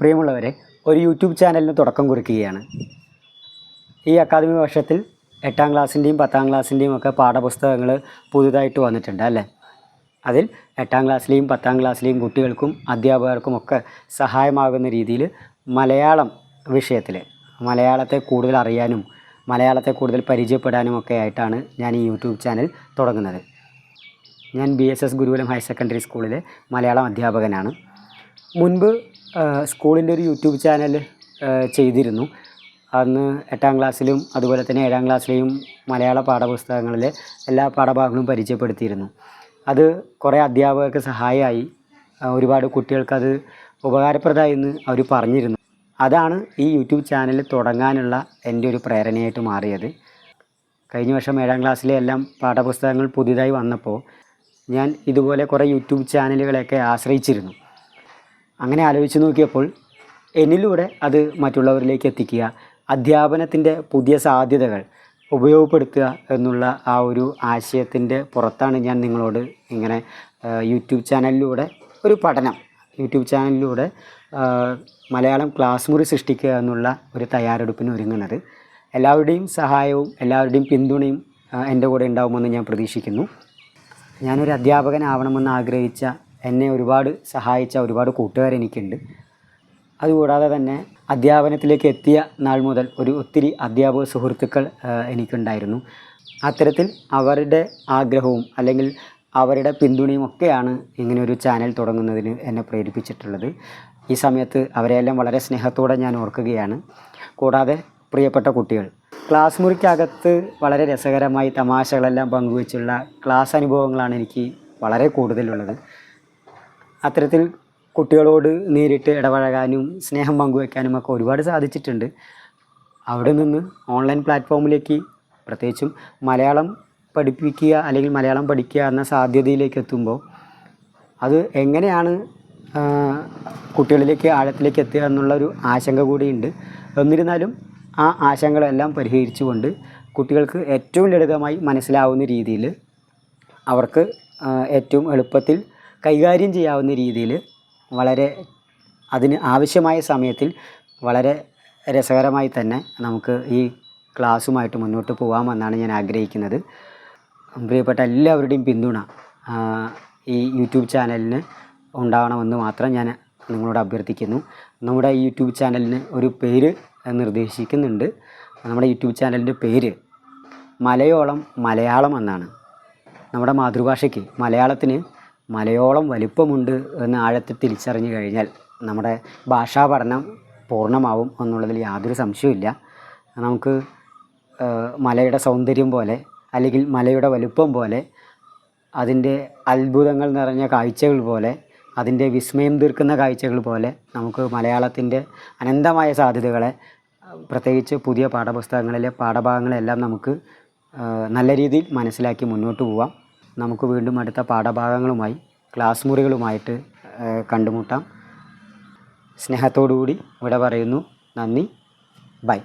പ്രിയമുള്ളവരെ ഒരു യൂട്യൂബ് ചാനലിന് തുടക്കം കുറിക്കുകയാണ്. ഈ അക്കാദമി വർഷത്തിൽ എട്ടാം ക്ലാസ്സിന്റെയും പത്താം ക്ലാസ്സിന്റെയും ഒക്കെ പാഠപുസ്തകങ്ങൾ പുതുതായിട്ട് വന്നിട്ടുണ്ട് അല്ലേ? അതിൽ എട്ടാം ക്ലാസ്സിലെയും പത്താം ക്ലാസ്സിലെയും കുട്ടികൾക്കും അധ്യാപകർക്കും ഒക്കെ സഹായമാകുന്ന രീതിയിൽ മലയാളം വിഷയത്തിൽ മലയാളത്തെ കൂടുതൽ അറിയാനും മലയാളത്തെ കൂടുതൽ പരിചയപ്പെടാനും ഒക്കെ ആയിട്ടാണ് ഞാൻ ഈ യൂട്യൂബ് ചാനൽ തുടങ്ങുന്നത്. ഞാൻ B S S Gurukulam higher secondary സ്കൂളിലെ മലയാളം അധ്യാപകനാണ്. മുൻപ് സ്കൂളിന്റെ ഒരു യൂട്യൂബ് ചാനൽ ചെയ്തിരുന്നു. അന്ന് എട്ടാം ക്ലാസ്സിലും അതുപോലെ തന്നെ ഏഴാം ക്ലാസ്സിലെയും മലയാള പാഠപുസ്തകങ്ങളിലെ എല്ലാ പാഠഭാഗങ്ങളും പരിചയപ്പെടുത്തിയിരുന്നു. അത് കുറേ അധ്യാപകർക്ക് സഹായമായി. ഒരുപാട് കുട്ടികൾക്കത് ഉപകാരപ്രദമായി എന്ന് അവർ പറഞ്ഞിരുന്നു. അതാണ് ഈ യൂട്യൂബ് ചാനൽ തുടങ്ങാനുള്ള എന്റെ ഒരു പ്രേരണയായിട്ട് മാറിയത്. കഴിഞ്ഞ വർഷം ഏഴാം ക്ലാസ്സിലെ എല്ലാം പാഠപുസ്തകങ്ങൾ പുതിയതായി വന്നപ്പോൾ ഞാൻ ഇതുപോലെ കുറേ യൂട്യൂബ് ചാനലുകളെയൊക്കെ ആശ്രയിച്ചിരുന്നു. അങ്ങനെ ആലോചിച്ച് നോക്കിയപ്പോൾ എന്നിലൂടെ അത് മറ്റുള്ളവരിലേക്ക് എത്തിക്കുക അധ്യാപനത്തിന്റെ പുതിയ സാധ്യതകൾ ഉപയോഗപ്പെടുത്തുക എന്നുള്ള ആ ഒരു ആശയത്തിന്റെ പുറത്താണ് ഞാൻ നിങ്ങളോട് ഇങ്ങനെ യൂട്യൂബ് ചാനലിലൂടെ ഒരു പഠനം യൂട്യൂബ് ചാനലിലൂടെ മലയാളം ക്ലാസ് മുറി സൃഷ്ടിക്കുക എന്നുള്ള ഒരു തയ്യാറെടുപ്പിന് ഒരുങ്ങുന്നത്. എല്ലാവരുടെയും സഹായവും എല്ലാവരുടെയും പിന്തുണയും എന്റെ കൂടെ ഉണ്ടാവുമെന്ന് ഞാൻ പ്രതീക്ഷിക്കുന്നു. ഞാനൊരു അധ്യാപകനാവണമെന്ന് ആഗ്രഹിച്ച എന്നെ ഒരുപാട് സഹായിച്ച ഒരുപാട് കൂട്ടുകാരെനിക്കുണ്ട് അതുകൂടാതെ തന്നെ അധ്യാപനത്തിലേക്ക് എത്തിയ നാൾ മുതൽ ഒരു ഒത്തിരി അധ്യാപക സുഹൃത്തുക്കൾ എനിക്കുണ്ടായിരുന്നു. അത്തരത്തിൽ അവരുടെ ആഗ്രഹവും അല്ലെങ്കിൽ അവരുടെ പിന്തുണയും ഒക്കെയാണ് ഇങ്ങനെ ഒരു ചാനൽ തുടങ്ങുന്നതിന് എന്നെ പ്രേരിപ്പിച്ചിട്ടുള്ളത്. ഈ സമയത്ത് അവരെയെല്ലാം വളരെ സ്നേഹത്തോടെ ഞാൻ ഓർക്കുകയാണ്. കൂടാതെ പ്രിയപ്പെട്ട കുട്ടികൾ ക്ലാസ് മുറിക്കകത്ത് വളരെ രസകരമായി തമാശകളെല്ലാം പങ്കുവെച്ചുള്ള ക്ലാസ് അനുഭവങ്ങളാണ് എനിക്ക് വളരെ കൂടുതലുള്ളത്. അത്തരത്തിൽ കുട്ടികളോട് നേരിട്ട് ഇടപഴകാനും സ്നേഹം പങ്കുവെക്കാനും ഒക്കെ ഒരുപാട് സാധിച്ചിട്ടുണ്ട്. അവിടെ നിന്ന് ഓൺലൈൻ പ്ലാറ്റ്ഫോമിലേക്ക് പ്രത്യേകിച്ചും മലയാളം പഠിപ്പിക്കുക അല്ലെങ്കിൽ മലയാളം പഠിക്കുക എന്ന സാധ്യതയിലേക്ക് എത്തുമ്പോൾ അത് എങ്ങനെയാണ് കുട്ടികളിലേക്ക് ആഴത്തിലേക്ക് എത്തുക എന്നുള്ളൊരു ആശങ്ക കൂടിയുണ്ട്. എന്നിരുന്നാലും ആ ആശങ്കകളെല്ലാം പരിഹരിച്ചുകൊണ്ട് കുട്ടികൾക്ക് ഏറ്റവും ലളിതമായി മനസ്സിലാവുന്ന രീതിയിൽ അവർക്ക് ഏറ്റവും എളുപ്പത്തിൽ കൈകാര്യം ചെയ്യാവുന്ന രീതിയിൽ വളരെ അതിന് ആവശ്യമായ സമയത്തിൽ വളരെ രസകരമായി തന്നെ നമുക്ക് ഈ ക്ലാസ്സുമായിട്ട് മുന്നോട്ട് പോകാമെന്നാണ് ഞാൻ ആഗ്രഹിക്കുന്നത്. പ്രിയപ്പെട്ട എല്ലാവരുടെയും പിന്തുണ ഈ യൂട്യൂബ് ചാനലിന് ഉണ്ടാവണമെന്ന് മാത്രം ഞാൻ നിങ്ങളോട് അഭ്യർത്ഥിക്കുന്നു. നമ്മുടെ യൂട്യൂബ് ചാനലിന് ഒരു പേര് നിർദ്ദേശിക്കുന്നുണ്ട്. നമ്മുടെ യൂട്യൂബ് ചാനലിന്റെ പേര് മലയോളം മലയാളം എന്നാണ്. നമ്മുടെ മാതൃഭാഷയ്ക്ക് മലയാളത്തിന് മലയോളം വലിപ്പമുണ്ട് എന്ന് ആഴത്തിൽ തിരിച്ചറിഞ്ഞു കഴിഞ്ഞാൽ നമ്മുടെ ഭാഷാ പഠനം പൂർണമാവും എന്നുള്ളതിൽ യാതൊരു സംശയവുമില്ല. നമുക്ക് മലയുടെ സൗന്ദര്യം പോലെ അല്ലെങ്കിൽ മലയുടെ വലുപ്പം പോലെ അതിന്റെ അത്ഭുതങ്ങൾ നിറഞ്ഞ കാഴ്ചകൾ പോലെ അതിന്റെ വിസ്മയം തീർക്കുന്ന കാഴ്ചകൾ പോലെ നമുക്ക് മലയാളത്തിന്റെ അനന്തമായ സാധ്യതകളെ പ്രത്യേകിച്ച് പുതിയ പാഠപുസ്തകങ്ങളിലെ പാഠഭാഗങ്ങളെല്ലാം നമുക്ക് നല്ല രീതിയിൽ മനസ്സിലാക്കി മുന്നോട്ട് പോവാം. നമുക്ക് വീണ്ടും അടുത്ത പാഠഭാഗങ്ങളുമായി ക്ലാസ് മുറികളുമായിട്ട് കണ്ടുമുട്ടാം. സ്നേഹത്തോടുകൂടി ഇവിടെ പറയുന്നു. നന്ദി. ബൈ.